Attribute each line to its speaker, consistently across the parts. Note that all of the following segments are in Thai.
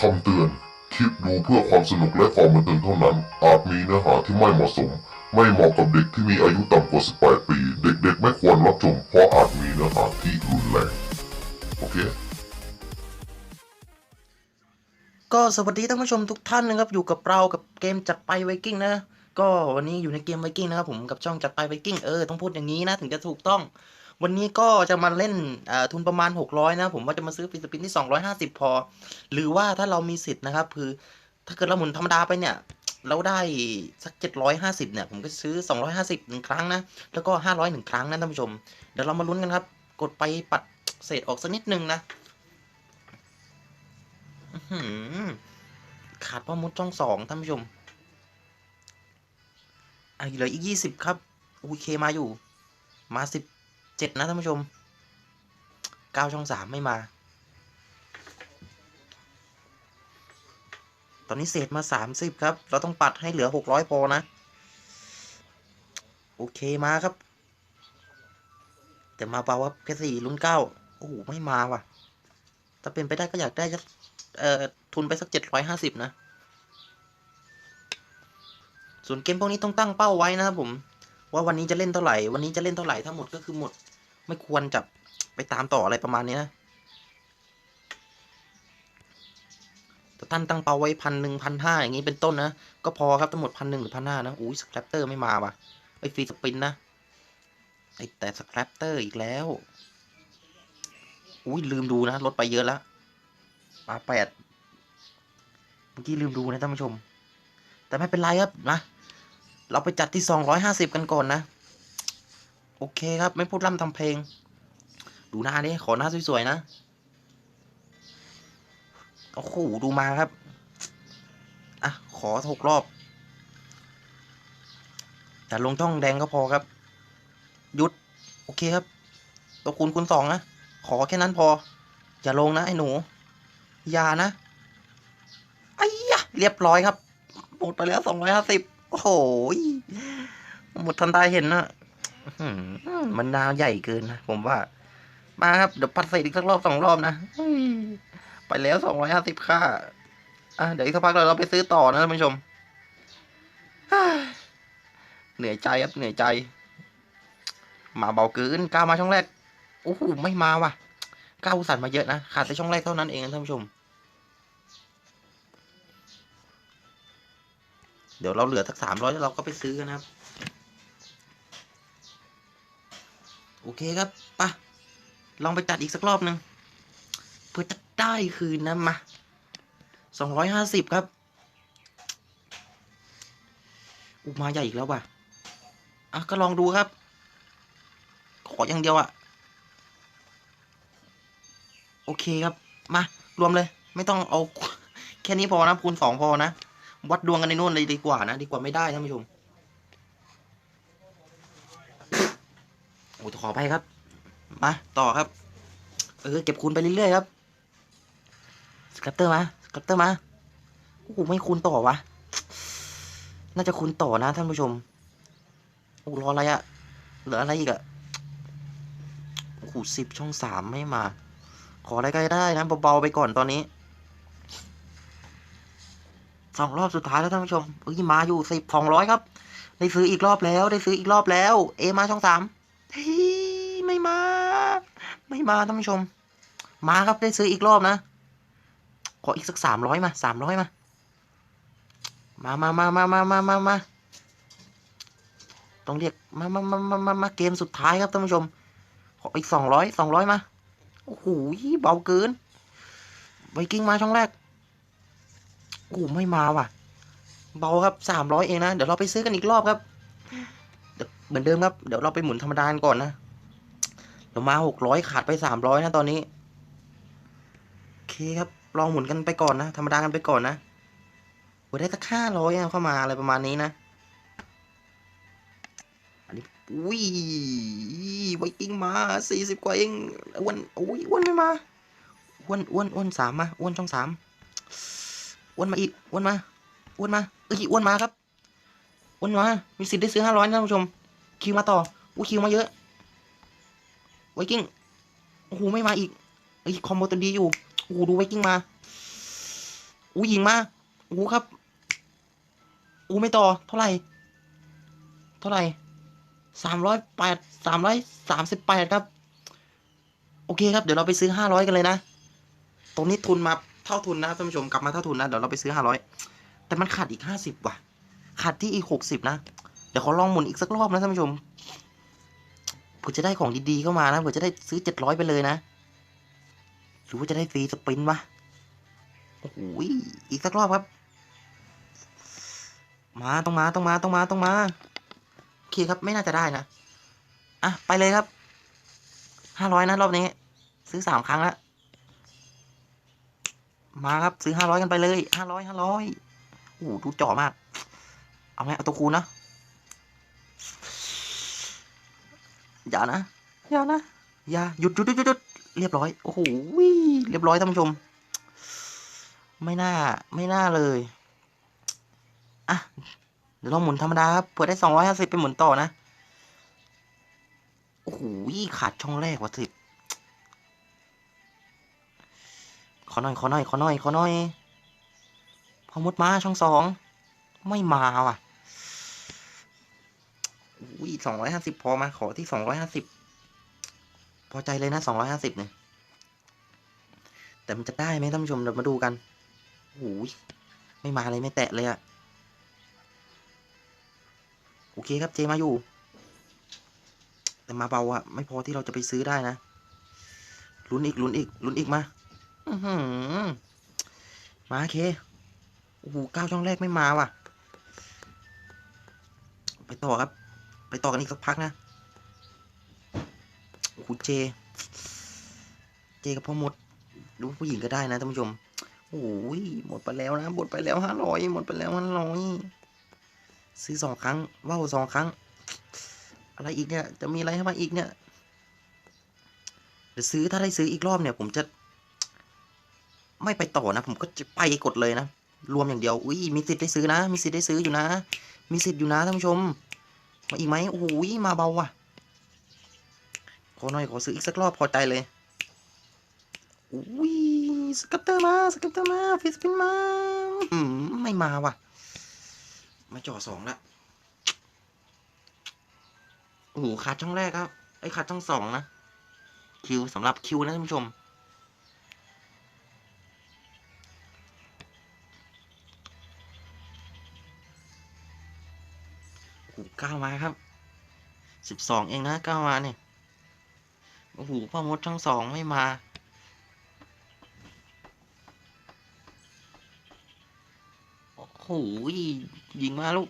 Speaker 1: คำเตือน คลิปดูเพื่อความสนุกและความบันเทิงเท่านั้น อาจมีเนื้อหาที่ไม่เหมาะสม ไม่เหมาะกับเด็กที่มีอายุต่ำกว่า 18 ปี เด็กๆ ไม่ควรรับชม เพราะอาจมีเนื้อหาที่รุนแรง โอเค
Speaker 2: ก็สวัสดีท่านผู้ชมทุกท่านนะครับ อยู่กับเรากับเกมจัดไปไวกิ้งนะ ก็วันนี้อยู่ในเกมไวกิ้งนะครับผมกับช่องจัดไปไวกิ้งเออต้องพูดอย่างนี้นะถึงจะถูกต้อง วันนี้ก็จะมาเล่นทุนประมาณ 600 นะ ผมว่าจะมาซื้อฟิสปินที่ 250 พอ หรือว่าถ้าเรามีสิทธิ์นะครับ คือถ้าเกิดเราหมุนธรรมดาไปเนี่ย เราได้สัก 750 เนี่ย ผมก็ซื้อ 250หนึ่งครั้งนะ แล้วก็ 500หนึ่งครั้งนะท่านผู้ชม เดี๋ยวเรามาลุ้นกันครับ กดไปปัดเศษออกสักนิดนึงนะขาดพ่อมุดช่องสองท่านผู้ชมอะเหลืออีก20ครับโอเคมาอยู่ มา 17นะท่านผู้ชม9ช่อง3ไม่มา ตอนนี้เศษมา30ครับ เราต้องปัดให้เหลือ600พอนะ โอเคมาครับ แต่มาเปล่าว่าเพชรสี่ลุ้นเก้าโอ้โหไม่มาว่ะ ถ้าเป็นไปได้ก็อยากได้สักเอ่อทุนไปสัก750นะส่วนเกมพวกนี้ต้องตั้งเป้าไว้นะครับผม ว่าวันนี้จะเล่นเท่าไหร่ วันนี้จะเล่นเท่าไหร่ทั้งหมดก็คือหมด ไม่ควรจะไปตามต่ออะไรประมาณนี้นะแต่ท่านตั้งเป้าไว้พันหนึ่งพันห้าอย่างนี้เป็นต้นนะ ก็พอครับทั้งหมดพันหนึ่งหรือพันห้านะ อุ้ยสแครปเตอร์ไม่มาว่ะ ไอ้ฟรีสปินนะ ไอ้แต่สแครปเตอร์อีกแล้ว อุ้ยลืมดูนะ ลดไปเยอะแล้วมาแปดเมื่อกี้ลืมดูนะท่านผู้ชม แต่ไม่เป็นไรครับนะ เราไปจัดที่สองร้อยห้าสิบกันก่อนนะ โอเคครับ ไม่พูดร่ำทำเพลง ดูหน้าดิขอหน้าสวยๆนะ โอ้โห ดูมาครับ อะ ขอหกรอบแต่ลงช่องแดงก็พอครับ ยุด โอเคครับ ตัวคูณคูณสองนะ ขอแค่นั้นพอ อย่าลงนะ ไอ้หนู อย่านะไอ้ยะเรียบร้อยครับ หมดไปแล้วสองร้อยห้าสิบโอ้โหหมดทันตาเห็นนะ มันนาวใหญ่เกินนะผมว่า มาครับ เดี๋ยวปัดใส่อีกสักรอบสองรอบนะไปแล้วสองร้อยห้าสิบค่าอะเดี๋ยวอีกสักพักเราเราไปซื้อต่อนะท่านผู้ชมเหนื่อยใจครับเหนื่อยใจ มาเบาเกินก้าวมาช่องแรกโอ้โหไม่มาว่ะก้าวอุสันมาเยอะนะขาดแต่ช่องแรกเท่านั้นเองนะท่านผู้ชม เดี๋ยวเราเหลือสักสามร้อยแล้วเราก็ไปซื้อกันนะครับ โอเคครับปะลองไปจัดอีกสักรอบหนึ่งเพื่อจะได้คืนนะมาสองร้อยห้าสิบครับอุมาใหญ่อีกแล้วว่ะอะก็ลองดูครับ ขออย่างเดียวอะโอเคครับ มารวมเลย ไม่ต้องเอา แค่นี้พอนะคูณสองพอนะ วัดดวงกันในนู่นเลยดีกว่านะ ดีกว่าไม่ได้ท่านผู้ชม อ้ขอไปครับ มาต่อครับ เออเก็บคูณไปเรื่อยๆครับสครับเตอร์มาสครับเตอร์มาโอ้โหไม่คูณต่อวะ น่าจะคูณต่อนะท่านผู้ชมโอ้รออะไรอะเหลืออะไรอีกอะโอ้โหสิบช่องสามไม่มา ขออะไรก็ได้นะเบาๆไปก่อนตอนนี้สองรอบสุดท้ายแล้วท่านผู้ชมเอ้ยมาอยู่สิบสองร้อยครับ ได้ซื้ออีกรอบแล้ว ได้ซื้ออีกรอบแล้ว เอมาช่องสาม เฮ้ยไม่มา ไม่มาท่านผู้ชม มาครับได้ซื้ออีกรอบนะ ขออีกสักสามร้อยมาสามร้อยมา มามามามามามามามาต้องเรียกมามามามามามาเกมสุดท้ายครับท่านผู้ชม ขออีกสองร้อยสองร้อยมา โอ้โหเบาเกินไวกิ้งมาช่องแรกโอ้ไม่มาว่ะ เบาครับสามร้อยเองนะ เดี๋ยวเราไปซื้อกันอีกรอบครับ เหมือนเดิมครับ เดี๋ยวเราไปหมุนธรรมดากันก่อนนะเรามาหกร้อยขาดไปสามร้อยนะตอนนี้โอเคครับ ลองหมุนกันไปก่อนนะธรรมดากันไปก่อนนะโอ้ได้สักห้าร้อยเข้ามาอะไรประมาณนี้นะ อันนี้อุ้ยไวกิ้งมาสี่สิบกว่าเองอ้วนอุ้ยอ้วนไม่มาอ้วนอ้วนอ้วนสามมาอ้วนช่องสามอ้วนมาอีกอ้วนมาอ้วนมาเอ้ยอ้วนมาครับอ้วนมามีสิทธิ์ได้ซื้อห้าร้อยนะท่านผู้ชม คิวมาต่ออู้คิวมาเยอะไวกิ้งโอ้โหไม่มาอีกเอ้คอมโบตัวดีอยู่โอ้โหดูไวกิ้งมาอู้ยิงมาอู้ครับอู้ไม่ต่อเท่าไหร่ เท่าไหร่สามร้อยแปดสามร้อยสามสิบแปดครับ โอเคครับเดี๋ยวเราไปซื้อห้าร้อยกันเลยนะ ตรงนี้ทุนมาเท่าทุนนะครับท่านผู้ชมกลับมาเท่าทุนนะเดี๋ยวเราไปซื้อห้าร้อยแต่มันขาดอีกห้าสิบว่ะขาดที่อีกหกสิบนะ ดี๋ยวขอลองหมุนอีกสักรอบนะท่านผู้ชมเผื่อจะได้ของดีๆเข้ามานะเผื่อจะได้ซื้อเจ็ดร้อยไปเลยนะหรือว่าจะได้ฟรีสปินวะโอ้โหอีกสักรอบครับ มาต้องมาต้องมาต้องมาต้องมาโอเคครับไม่น่าจะได้นะอะไปเลยครับห้าร้อยนะรอบนี้ ซื้อสามครั้งแล้วมาครับซื้อห้าร้อยกันไปเลยห้าร้อยห้าร้อยโอ้โหดูจ่อมาก เอาไหมเอาตัวคูณนะ อย่านะอย่านะอย่าหยุดหยุดหยุดหยุดหยุดเรียบร้อยโอ้โหเรียบร้อยท่านผู้ชม ไม่น่าไม่น่าเลยอะเดี๋ยวลองหมุนธรรมดาครับเผื่อได้สองร้อยห้าสิบไปหมุนต่อนะโอ้โหขาดช่องแรกว่ะสิบขอหน่อยขอหน่อยขอหน่อยขอหน่อยพอมุดมาช่องสองไม่มาว่ะอุ้ย สองร้อยห้าสิบพอมาขอที่สองร้อยห้าสิบพอใจเลยนะสองร้อยห้าสิบเนี่ย แต่มันจะได้ไหมท่านผู้ชมเดี๋ยวมาดูกันโอ้ยไม่มาเลยไม่แตะเลยอะโอเคครับเจมาอยู่ แต่มาเบาอะไม่พอที่เราจะไปซื้อได้นะลุ้นอีกลุ้นอีกลุ้นอีกมาอืมาเคโอ้โหเก้าช่องแรกไม่มาว่ะ ไปต่อครับ ไปต่อกันอีกสักพักนะโอ้โหเจ เจกับพ่อมดดูผู้หญิงก็ได้นะท่านผู้ชมโอ้ยหมดไปแล้วนะ หมดไปแล้วห้าร้อยหมดไปแล้วห้าร้อยซื้อสองครั้งว่าวสองครั้ง อะไรอีกเนี่ย จะมีอะไรให้มาอีกเนี่ยเดี๋ยวซื้อถ้าได้ซื้ออีกรอบเนี่ย ผมจะ ไม่ไปต่อนะ ผมก็จะไปกดเลยนะ รวมอย่างเดียว อุ้ยมีสิทธิ์ได้ซื้อนะ มีสิทธิ์ได้ซื้ออยู่นะ มีสิทธิ์อยู่นะท่านผู้ชม มาอีกไหมโอ้โหมาเบาว่ะ ขอหน่อยขอซื้ออีกสักรอบพอใจเลยอุ้ยสกัตเตอร์มาสกัตเตอร์มาฟิสปินมาอืมไม่มาว่ะ มาจ่อสองละโอ้โหขาดช่องแรกครับไอ้ขาดช่องสองนะคิวสำหรับคิวนะท่านผู้ชม ก้ามาครับสิบสองเองนะก้ามาเนี่ยโอ้โหพ่อมดช่องสองไม่มาโอ้โหยิงมาลูก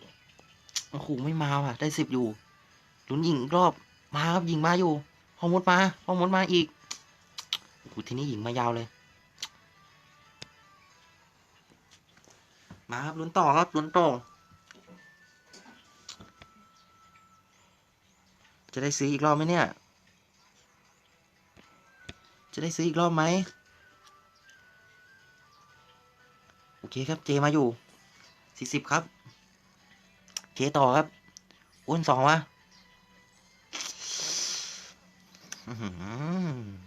Speaker 2: โอ้โหไม่มาว่ะ ได้สิบอยู่ลุ้นยิงรอบมาครับยิงมาอยู่พอมดมาพอมดมาอีกโอ้โหทีนี้ยิงมายาวเลยมาครับลุ้นต่อครับลุ้นต่อ จะได้ซื้ออีกรอบไหมเนี่ย จะได้ซื้ออีกรอบไหมโอเคครับเจมาอยู่สี่สิบครับเจต่อครับอ้วนสองวะ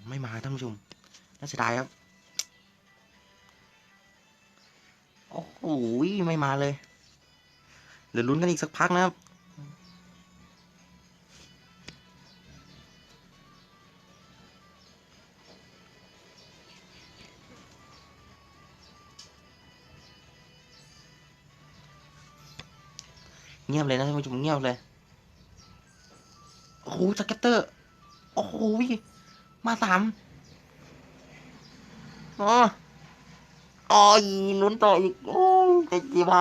Speaker 2: ไม่มาท่านผู้ชมน่าเสียดายครับ โอ้โหไม่มาเลย เดี๋ยวลุ้นกันอีกสักพักนะครับ เงียบเลยนะท่านผู้ชมเงียบเลย โอ้โหสเก็ตเตอร์ โอ้โหมาสามอ๋ออ๋อยลุ้นต่ออีก โอ้ยจะกี่ใบ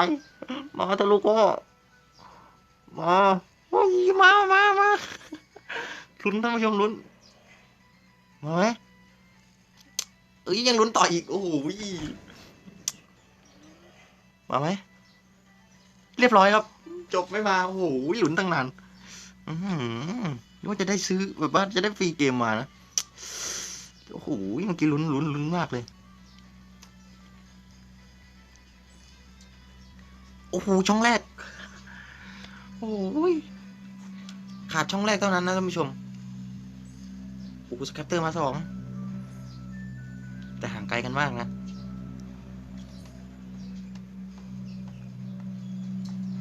Speaker 2: มาทะลุก็ มาโอ้ยมามามาลุ้นท่านผู้ชมลุ้น มาไหมเอ้ยยังลุ้นต่ออีก โอ้โหมาไหม เรียบร้อยครับ จบไม่มา โอ้โหหลุนตั้งนานอือหือนึกว่าจะได้ซื้อแบบว่าจะได้ฟรีเกมมานะ โอ้โหเมื่อกี้ลุ้นลุ้นลุ้นมากเลย โอ้โห ช่องแรก โอ้ย ขาดช่องแรกเท่านั้นนะท่านผู้ชม โอ้โหสแคปเตอร์มาสอง แต่ห่างไกลกันมากนะ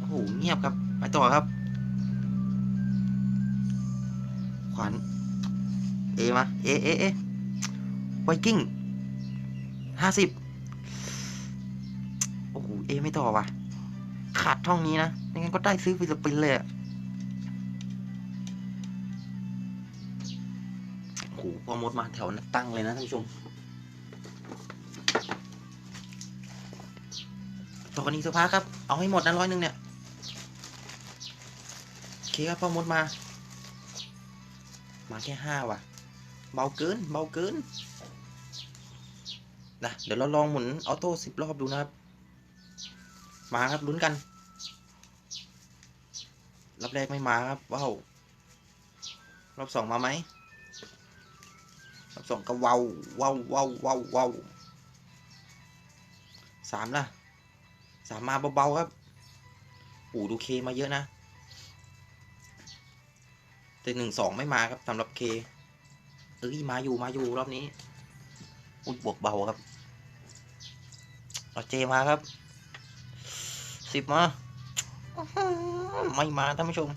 Speaker 2: โหเงียบครับ ไปต่อครับ ขวานเอมาเอเอเอไวกิ้งห้าสิบโอ้โหเอไม่ต่อว่ะ ขาดช่องนี้นะไม่งั้นก็ได้ซื้อฟิลิปปินเลยอะโอ้โหพอมดมาแถวนักตั้งเลยนะท่านผู้ชม ต่อกันอีกสักพักครับ เอาให้หมดนะร้อยหนึ่งเนี่ย เคครับพ่อมดมา มาแค่ห้าว่ะ เบาเกิน เบาเกินนะเดี๋ยวเราลองหมุนออโต้สิบรอบดูนะครับ มาครับลุ้นกัน รอบแรกไม่มาครับว้าวรอบสองมาไหมรอบสองก็ว้าวว้าวว้าวว้าวว้าวสามล่ะสามมาเบาๆครับโอ้ดูเคมาเยอะนะ แต่หนึ่งสองไม่มาครับสำหรับเคเอ้ยมาอยู่มาอยู่รอบนี้ อุ้ยบวกเบาครับเอาเจมาครับสิบมา ไม่มาท่านผู้ชม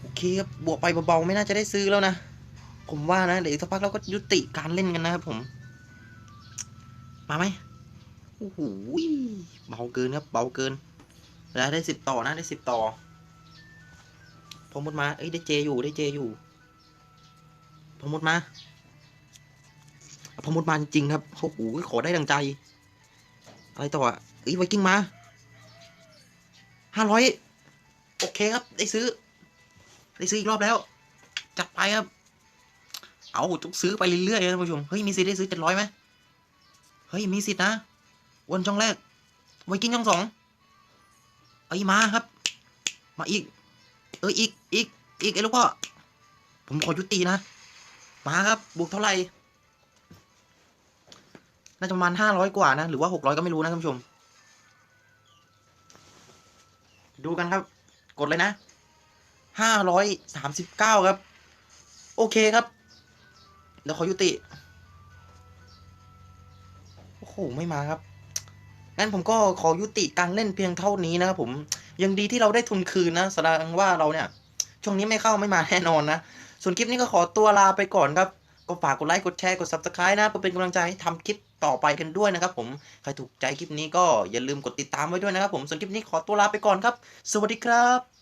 Speaker 2: โอเคครับบวกไปเบาๆไม่น่าจะได้ซื้อแล้วนะ ผมว่านะ เดี๋ยวอีกสักพักเราก็ยุติการเล่นกันนะครับผม มาไหม โอ้โหเบาเกินครับ เบาเกิน แล้วได้สิบต่อนะได้สิบต่อ พอมุดมา เอ้ยได้เจอยู่ได้เจอยู่ พอมุดมา พอมุดมาจริงครับ โอ้โหขอได้ดังใจ อะไรต่ออะเอ้ยไวกิ้งมาห้าร้อยโอเคครับ ได้ซื้อ ได้ซื้ออีกรอบแล้ว จัดไปครับ เอาต้องซื้อไปเรื่อยๆนะท่านผู้ชม เฮ้ย มีสิทธิ์ได้ซื้อเจ็ดร้อยไหมเฮ้ย มีสิทธิ์นะ วนช่องแรก ไวกิ้งช่องสองเอ้มาครับ มาอีก เอออีกอีกอีกไอ้ลูกพ่อผมขอยุตินะ มาครับบวกเท่าไหร่น่าจะประมาณห้าร้อยกว่านะ หรือว่าหกร้อยก็ไม่รู้นะท่านผู้ชม ดูกันครับ กดเลยนะห้าร้อยสามสิบเก้าครับ โอเคครับแล้วขอยุติ โอ้โห ไม่มาครับ งั้นผมก็ขอยุติการเล่นเพียงเท่านี้นะครับผมยังดีที่เราได้ทุนคืนนะแสดงว่าเราเนี่ย ช่วงนี้ไม่เข้าไม่มาแน่นอนนะ ส่วนคลิปนี้ก็ขอตัวลาไปก่อนครับ ก็ฝากกดไลค์กดแชร์กด subscribe นะเพื่อเป็นกำลังใจให้ทำคลิปต่อไปกันด้วยนะครับผมใครถูกใจคลิปนี้ก็อย่าลืมกดติดตามไว้ด้วยนะครับผมส่วนคลิปนี้ขอตัวลาไปก่อนครับ สวัสดีครับ